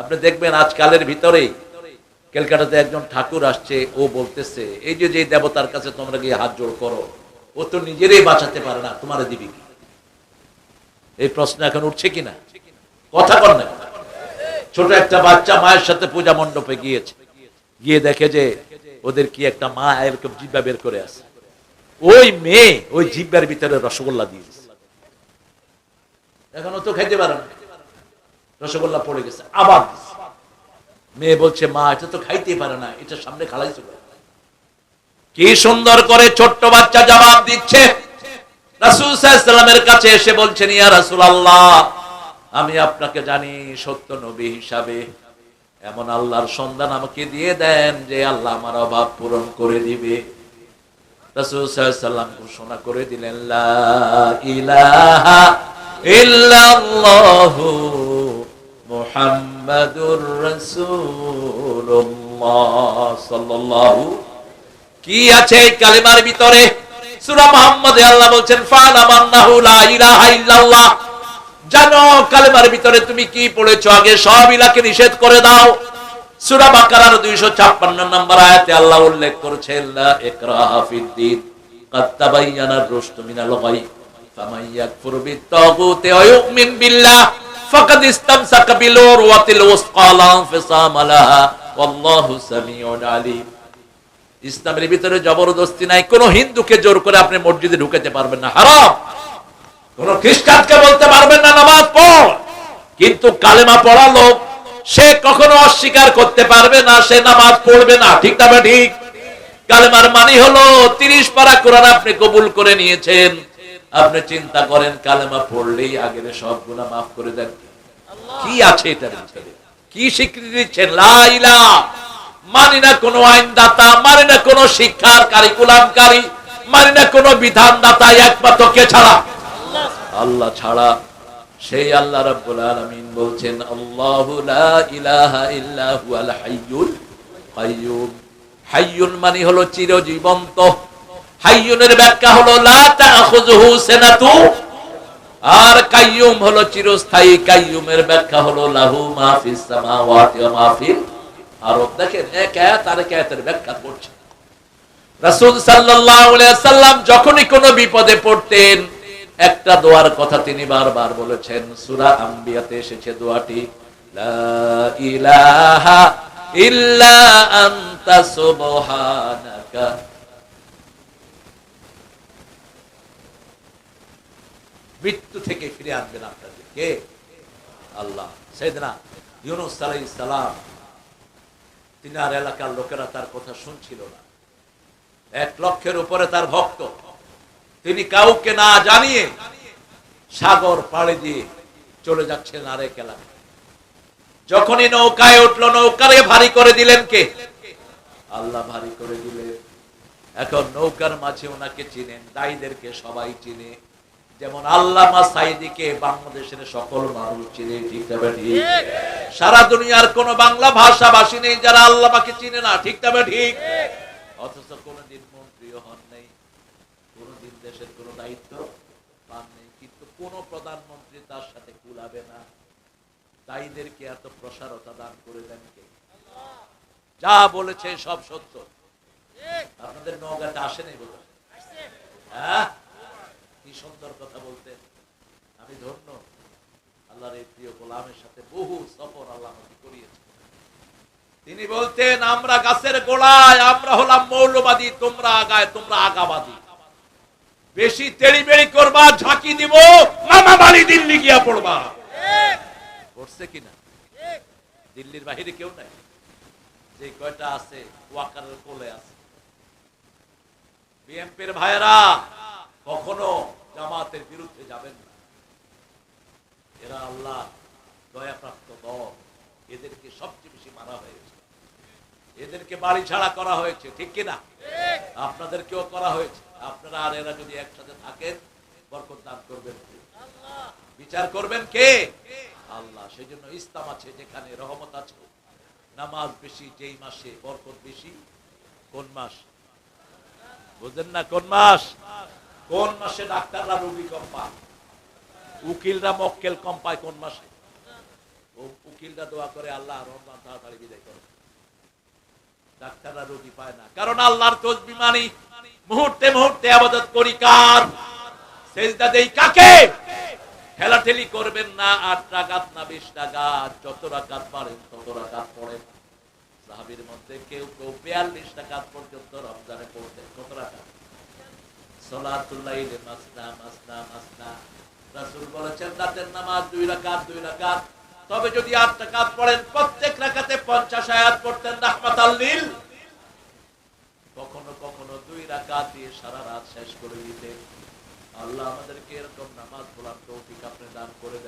আপনি দেখবেন আজকালের ভিতরে ক্যালকাটাতে একজন ঠাকুর আসছে, ও বলতেছে, এই যে যে দেবতার কাছে তোমরা গিয়ে হাত জোড় করো, ও তো নিজেরই বাঁচাতে পারে না, তোমার দিবি কি? এই প্রশ্ন এখন উঠছে কিনা? কথা কর না। ছোট একটা বাচ্চা মায়ের সাথে পূজা মণ্ডপে গিয়েছে। গিয়ে দেখে যে ওদের কি একটা মা এরকম জিব্বা বের করে আছে। ওই মেয়ে ওই জিব্বার ভিতরে রসগোল্লা দিয়েছে। এখনও তো খাইতে পারে না। রসগোল্লা পড়ে গেছে আবার মেয়ে বলছে, মা, এটা তো খাইতে পারে না, এটা সামনে খালাইছে কেন?" কি সুন্দর করে ছোট্ট বাচ্চা জবাব দিচ্ছে। কাছে এসে বলছেন, ইয়া রাসূল আল্লাহ আমি আপনাকে জানি সত্য নবী হিসাবে। এমন আল্লাহর সন্ধান আমাকে দিয়ে দেন যে আল্লাহ আমার অভাব পূরণ করে দিবে। রাসূল সাল্লাম ঘোষণা করে দিলেন ইলাহা ইল্লাল্লাহু মুহাম্মাদুর রাসূলুল্লাহ সাল্লাল্লাহু কি আছে এই কালিমার ভিতরে সূরা মুহাম্মদে আল্লাহ বলছেন ফালামান্নাহু লা ইলাহা ইল্লাল্লাহ জানো কালিমার ভিতরে তুমি কি পড়েছো আগে সব ইলাকে নিষেধ করে দাও সূরা বাকারার 256 নম্বর আয়াতে আল্লাহ উল্লেখ করেছেন লা ইকরাহা ফিদ্দিন قد تبين الرشد من الغي فمن يكفر بالطاغوت ويؤمن بالله فقد استمسك بالعروة الوثقى لا انفصام لها والله سميع عليم ইসলামের ভিতরে জবরদস্তি নাই কোন হিন্দুকে জোর করে আপনি মসজিদে ঢুকাতে পারবেন না হারাম কোন খ্রিস্টানকে বলতে পারবেন না নামাজ পড় কিন্তু কালেমা পড়া লোক সে কখনো অস্বীকার করতে পারবে না সে নামাজ পড়বে না ঠিক না বা ঠিক কালেমার মানে হলো তিরিশ পারা কোরআন আপনি কবুল করে নিয়েছেন আপনি চিন্তা করেন কালেমা পড়লেই আগের সব গুণা মাফ করে দেন। কি আছে এটার ভিতরে? কি স্বীকৃতি দিচ্ছেন? লাইলা মানি না কোনো আইনদাতা মানি না কোনো শিক্ষার কারিকুলামকারী মানি না কোনো বিধানদাতা একমাত্র কে ছাড়া? আল্লাহ ছাড়া। সেই আল্লাহ রাব্বুল আলামিন বলছেন আল্লাহু লা ইলাহা ইল্লা হুয়াল হাইয়ুল কাইয়্যুম হাইয়ুন মানে হলো চিরজীবন্ত। হাইয়ুনের ব্যাখ্যা হলো, লা আর কাইয়ুম হলো, চিরস্থায়ী কাইয়ুমের ব্যাখ্যা হলো, লাহু মা ফিস সামাওয়াতি ওয়া মা ফিল আরদ। দেখেন, এক আয়াতের ব্যাখ্যা করছে। সাল্লাল্লাহু আলাইহি সাল্লাম যখনই কোনো বিপদে পড়তেন, একটা দোয়ার কথা তিনি বারবার বলেছেন। সূরা আম্বিয়াতে এসেছে দোয়াটি, লা ইলাহা ইল্লা আনতা সুবহানাকা। মৃত্যু থেকে ফিরে আনবেন আপনাদের কে আল্লাহ সেদিনা ইউনুস আলাইহিস সালাম, তিনার এলাকার লোকেরা তার কথা শুনছিল না। এক লক্ষের উপরে তার ভক্ত। তিনি কাউকে না জানিয়ে সাগর পাড়ে দিয়ে চলে যাচ্ছেন আরেক এলাকায়। যখনই নৌকায় উঠল, নৌকারে ভারী করে দিলেন কে? আল্লাহ ভারী করে দিলেন। এখন নৌকার মাঝে ওনাকে চিনেন দায়ীদেরকে সবাই চিনে। যেমন আল্লামা সাইদিকে বাংলাদেশের সকল মানুষ চিনে ঠিক না বে ঠিক। সারা দুনিয়ার কোন বাংলা ভাষাভাষী নেই যারা আল্লামাকে চিনে না ঠিক না বে ঠিক। অথচ কোনদিন মন্ত্রীও হন নেই কোনদিন দেশের কোন দায়িত্ব পান নেই কিন্তু কোন প্রধানমন্ত্রী তার সাথে কুলাবে না। তাইদেরকে এত প্রসারতা দান করে দেন কে? যা বলেছে সব সত্য। আপনাদের নৌকাতে আসেনি বোধ হ্যাঁ? কি সুন্দর কথা বলতেন আমি ধন্য। আল্লাহর এই প্রিয় গোলামের সাথে বহু সফর আল্লাহ করিয়েছে তিনি বলতেন, আমরা গাছের গোড়ায়, আমরা হলাম মৌলবাদী, তোমরা আগায়, তোমরা আগাবাদী। বেশি তেড়ি বেড়ি করবা, ঝাঁকি দিব, মামা বাড়ি দিল্লি গিয়া পড়বা। পড়ছে কিনা? দিল্লির বাহিরে কেউ নাই। যে কয়টা আছে, ওয়াকারের কোলে আছে। বিএনপির ভাইয়েরা কখনো জামাতের বিরুদ্ধে যাবেন না। এরা আল্লাহ দয়াপ্রাপ্ত দল। এদেরকে সবচেয়ে বেশি মারা হয়েছে। এদেরকে বাড়ি ছাড়া করা হয়েছে, ঠিক কিনা? আপনাদেরকেও করা হয়েছে। আপনারা আর এরা যদি একসাথে থাকেন, বরকত দান করবেন। বিচার করবেন কে? আল্লাহ। সেই জন্য ইসলাম আছে যেখানে রহমত আছে। নামাজ বেশি, যেই মাসে বরকত বেশি, কোন মাস? বুঝলেন না কোন মাস? কোন মাসে ডাক্তাররা রোগী কম পায়? উকিলরা মক্কেল কম পায় কোন মাসে? উকিলরা দোয়া করে, আল্লাহ রহমান, তাড়াতাড়ি বিদায় করো। ডাক্তাররা রোগী পায় না। কারণ আল্লাহর তসবি মানি, মুহূর্তে মুহূর্তে আবাদত করি কার? সেজদা দেই কাকে? ঠেলাঠেলি করবেন না, আট রাকাত না বিশ রাকাত, যত রাকাত পারেন তত রাকাত পড়েন। সাহাবীর মধ্যে কেউ কেউ বিয়াল্লিশ রাকাত পর্যন্ত রমজানে পড়তেন। কত রাকাত? তবে যদি আট পড়েন, প্রত্যেক আয়াত পড়তেন কখনো কখনো দুই দিয়ে সারা রাত শেষ করে আল্লাহ আমাদেরকে এরকম নামাজ আপনি দান করে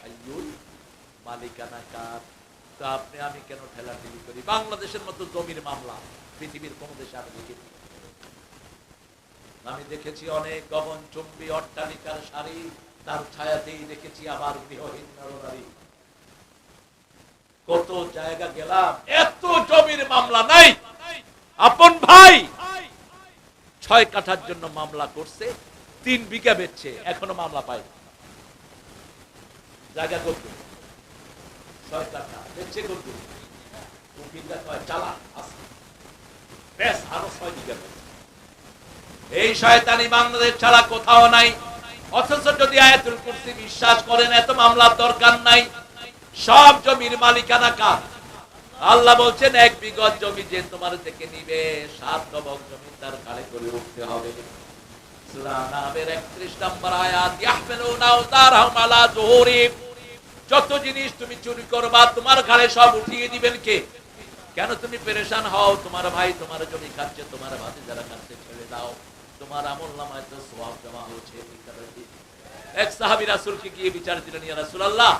হাইয়ুল মালিকানা কার তা আপনি, আমি কেন ঠেলাঠেলি করি? বাংলাদেশের মতো জমির মামলা। পৃথিবীর কোন দেশে আমি দেখিনি আমি দেখেছি অনেক গগন চুম্বী অট্টালিকার সারি তার ছায়াতেই দেখেছি আবার গৃহহীন নরনারী। কত জায়গা গেলাম, এত জমির মামলা নাই। আপন ভাই, ছয় কাঠার জন্য মামলা করছে, তিন বিঘা বেচছে, এখনও মামলা পাই জায়গা করতে ছয় কাঠা, বেচছে করতে চালা আসে বেশ আরও ছয় বিঘা। এই শয়তানি বাংলাদেশ ছাড়া কোথাও নাই। অথচ যদি আয়াতুল বিশ্বাস করেন, এত মামলার দরকার নাই। সব জমির মালিকানা আল্লাহ বলছেন, এক বিগত জমি যে তোমার থেকে নিবে জমি তার কালে করে উঠতে হবে। সূরা নামের 31 নম্বর আয়াত, ইয়াহমিলুনা উতারহুম আলা যুহুরিম যত জিনিস তুমি চুরি করবা, তোমার ঘাড়ে সব উঠিয়ে দিবেন কে? কেন তুমি পেরেশান হও? তোমার ভাই তোমার জমি খাচ্ছে, তোমার ভাতি যারা খাচ্ছে, ছেড়ে দাও। তোমার আমল নামায় তো সওয়াব জমা হচ্ছে এক সাহাবী রাসূলকে গিয়ে বিচার দিলেন, ইয়া রাসূলুল্লাহ,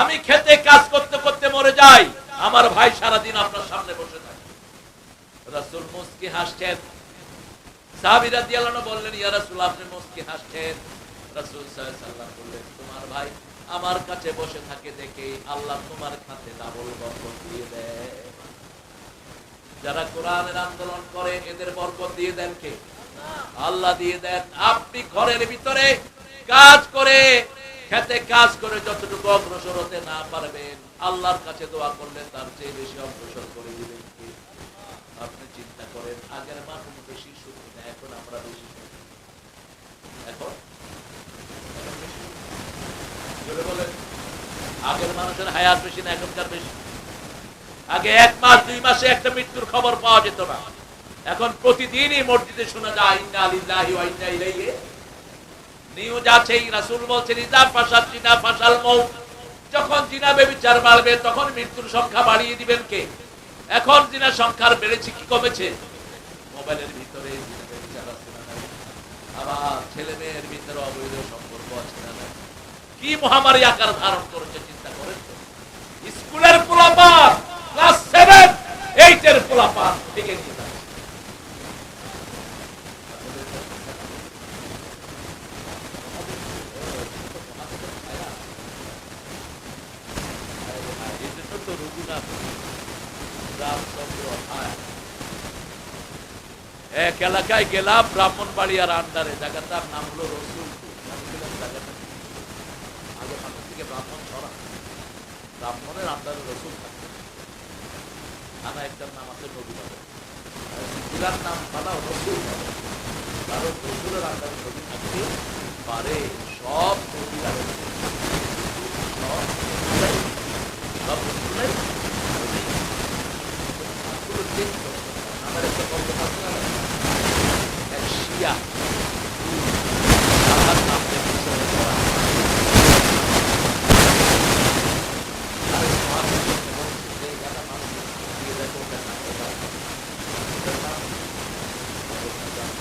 আমি খেতে কাজ করতে করতে মরে যাই। আমার ভাই সারাদিন আপনার সামনে বসে থাকে। রাসূল মুস্কি হাসছেন। সাহাবী রাদিয়াল্লাহু আনহু বললেন, ইয়া রাসূল, আপনি মুস্কি হাসছেন? রাসূল সাল্লাল্লাহু আলাইহি বললেন, তোমার ভাই আমার কাছে বসে থাকে দেখে আল্লাহ তোমার খাতে ডাবল বরকত দিয়ে দেয়। যারা কোরআনের আন্দোলন করে, এদের বরকত দিয়ে দেন কে? আল্লাহ দিয়ে দেন। আপনি ঘরের ভিতরে কাজ করে, খেতে কাজ করে যতটুকু অগ্রসর হতে না পারবেন, আল্লাহর কাছে দোয়া করলে তার চেয়ে বেশি অগ্রসর করে দিবেন কে? আপনি চিন্তা করেন, আগের মানুষ বেশি সুখী এখন আমরা বেশি সুখী এখন এখন বেশি সুখী। জোরে বলেন। আগের মানুষের হায়াত বেশি না, এখনকার বেশি। আগে এক মাস, দুই মাসে একটা মৃত্যুর খবর পাওয়া যেত না। এখন প্রতিদিনই মসজিদে শোনা যায়, ইন্না লিল্লাহি ওয়া ইন্না ইলাইহি নিউজ রাসূল বলছেন ফাসাদ জিনা ফাসাল মউত। যখন বাড়বে, তখন মৃত্যুর সংখ্যা বাড়িয়ে দিবেন কে? এখন জিনা সংখ্যার বেড়েছে কি কমেছে? মোবাইলের ভিতরে জিনা বেবিচার আছে না আবার ছেলে মেয়ের ভিতরে অবৈধ সম্পর্ক আছে না? কি মহামারী আকার ধারণ করেছে, চিন্তা করেন? স্কুলের পোলাপান, ক্লাস সেভেন, এইটের পোলাপান থেকে এক এলাকায় গেলাম, ব্রাহ্মণবাড়িয়ার আন্ডারে জায়গাটার নাম হলো রসুলপুর আমি গেলাম জায়গাটা আগে সামনে থেকে ব্রাহ্মণ ছড়া ব্রাহ্মণের আন্ডারে রসুল থাকে। আনা একটার নাম আছে নবীনগর পাবে নাম থানা রসুল কারণ রসুলের আন্ডারে নবী থাকতে পারে, সব নবীরা রসুল। সব নবীরাই সব রসুলাই নবী। নামগুলো change করতে হবে। নামের একটা গল্প আছে না? এক শিয়া আল্লাহর নাম দিয়ে পিছনে পড়া। আরে মহাপুরুষ এবং যে এলাকার মানুষ দিয়ে দেয় ওটার নাম, ওটার নাম। ওটার নাম? ওটার নাম।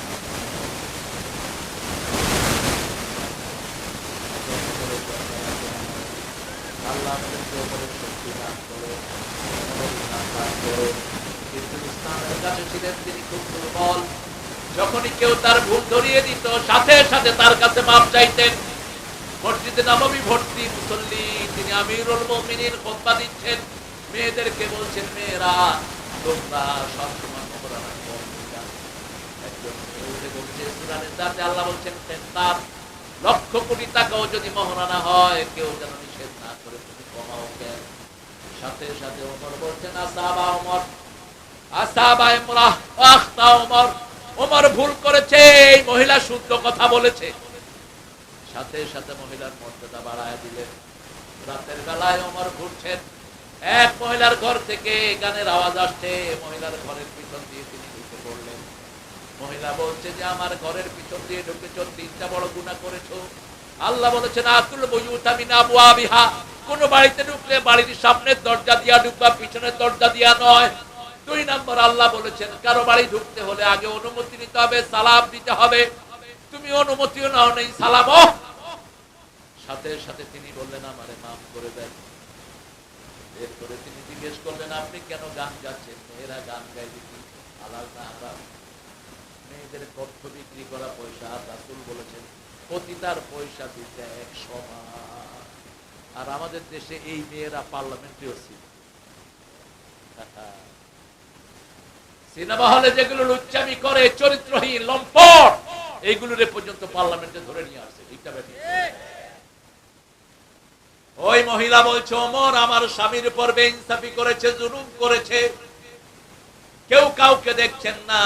যখনই কেউ তার ভুল ধরিয়ে দিত, সাথে সাথে তার কাছে মাপ চাইতেন। মসজিদে নবমী ভর্তি মুসল্লি, তিনি আমিরুল দিচ্ছেন। মেয়েদেরকে বলছেন, মেয়েরা, তোমরা সবসময় লক্ষ কোটি টাকাও যদি মহারানা হয়, কেউ যেন নিষেধ না করে সাথে সাথে ওমর বলছেন আসাবা ওমর আসাবা ইমরাহ আখতা ওমর ওমর ভুল করেছে, এই মহিলা শুদ্ধ কথা বলেছে। সাথে সাথে মহিলার মর্যাদা বাড়ায় দিলেন রাতের বেলায় ওমর ঘুরছেন। এক মহিলার ঘর থেকে গানের আওয়াজ আসছে, মহিলার ঘরের পিছন দিয়ে তিনি ঢুকে পড়লেন। মহিলা বলছে যে, আমার ঘরের পিছন দিয়ে ঢুকেছ, তিনটা বড় গুণা করেছ। আল্লাহ বলেছেন, আতুল বইউতা মিন আবওয়াবিহা। কোন বাড়িতে ঢুকলে বাড়ির সামনের দরজা দিয়া ঢুকবা, পিছনের দরজা দিয়া নয়। দুই নম্বর আল্লাহ বলেছেন, কারও বাড়ি ঢুকতে হলে আগে অনুমতি নিতে হবে, সালাম দিতে হবে। তুমি অনুমতিও নাও নেই সালামও সাথে সাথে তিনি বললেন, আমারে মাফ করে দেন। এরপরে তিনি জিজ্ঞেস করলেন, আপনি কেন গান গাচ্ছেন? মেয়েরা গান হালাল না হারাম মেয়েদের তথ্য বিক্রি করা পয়সা, রাসুল বলেছেন প্রতিটার পয়সা দিতে এক সমান। আর আমাদের দেশে এই মেয়েরা পার্লামেন্টেও ছিল। সিনেমা হলে যেগুলো লুচ্চামি করে, চরিত্রহীন, লম্পট, এইগুলোর পর্যন্ত পার্লামেন্টে ধরে নিয়ে আসছে ঠিকটা? ওই মহিলা বলছে, ওমর, আমার স্বামীর উপর বেইনসাফি করেছে, জুলুম করেছে। কেউ কাউকে দেখছেন না।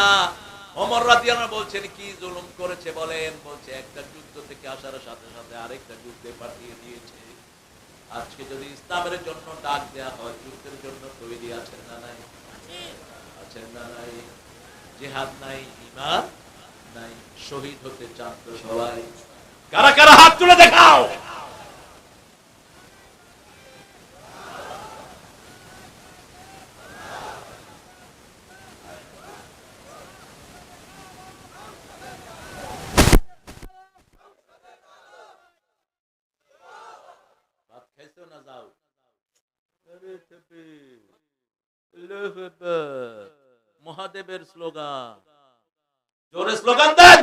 অমর আনহু বলছেন, কি জুলুম করেছে বলেন? বলছে, একটা যুদ্ধ থেকে আসার সাথে সাথে আরেকটা যুদ্ধে পাঠিয়ে দিয়েছে। আজকে যদি ইসলামের জন্য ডাক দেয়া হয়, যুদ্ধের জন্য তৈরি আছেন না নাই? আছেন না নাই? জেহাদ নাই ইমান নাই? শহীদ হতে চান তো সবাই। কারা কারা হাত তুলে দেখাও ভাত খাইছো না যাও আরে তবে, আল্লাহু আকবার। মহাদেবের স্লোগান। জোরে স্লোগান দেন।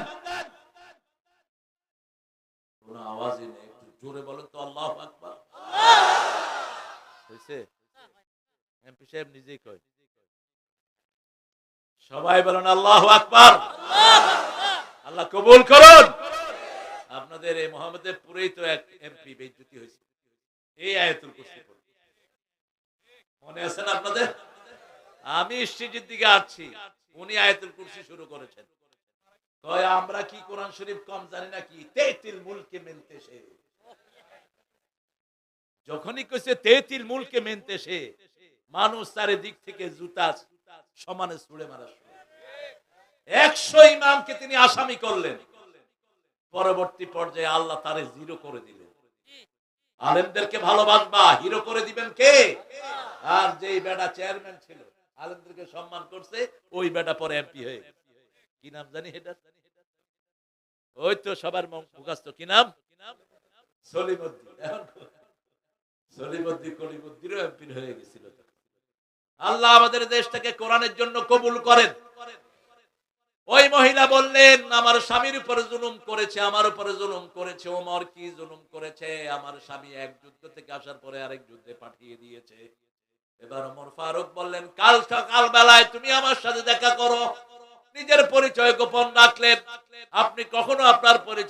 আওয়াজই নেই জোরে বলেন তো, আল্লাহ হয়েছে? সবাই আপনাদের এই মোহাম্মদের পুরেই তো এক এমপি বেজ্জতি হয়েছে। এই আয়াতুল পড়ে। মনে আছে না আপনাদের? আমি স্টেজের দিকে আসছি। উনি আয়াতুল কুরসি শুরু করেছেন। আমরা কি কোরআন শরীফ কম জানি না কি? তেতিল মুলকে মেনতে সে। যখনই কইছে তেতিল মুলকে মেনতে সে, মানুষ চারিদিক থেকে জুতা সমানে ছুড়ে মারা শুরু। একশো ইমামকে তিনি আসামি করলেন। পরবর্তী পর্যায়ে আল্লাহ তারে জিরো করে দিলেন। আলেমদেরকে ভালোবাসবা। হিরো করে দিবেন কে? আর যে বেটা চেয়ারম্যান ছিল, আলেমদেরকে সম্মান করছে, ওই বেটা পরে এমপি হয়ে কি নাম জানি এটা? ওই তো সবার মুখাস্ত কি নাম? আল্লাহ আমাদের দেশটাকে কোরআনের জন্য কবুল করেন। ওই মহিলা বললেন, আমার স্বামীর উপরে জুলুম করেছে, আমার উপরে জুলুম করেছে, ওমর কি জুলুম করেছে? আমার স্বামী এক যুদ্ধ থেকে আসার পরে আরেক যুদ্ধে পাঠিয়ে দিয়েছে। এবার ওমর ফারুক বললেন, কাল সকাল বেলায় তুমি আমার সাথে দেখা করো। নিজের পরিচয় গোপন রাখলেন আপনি কখনো আপনার পরিচয়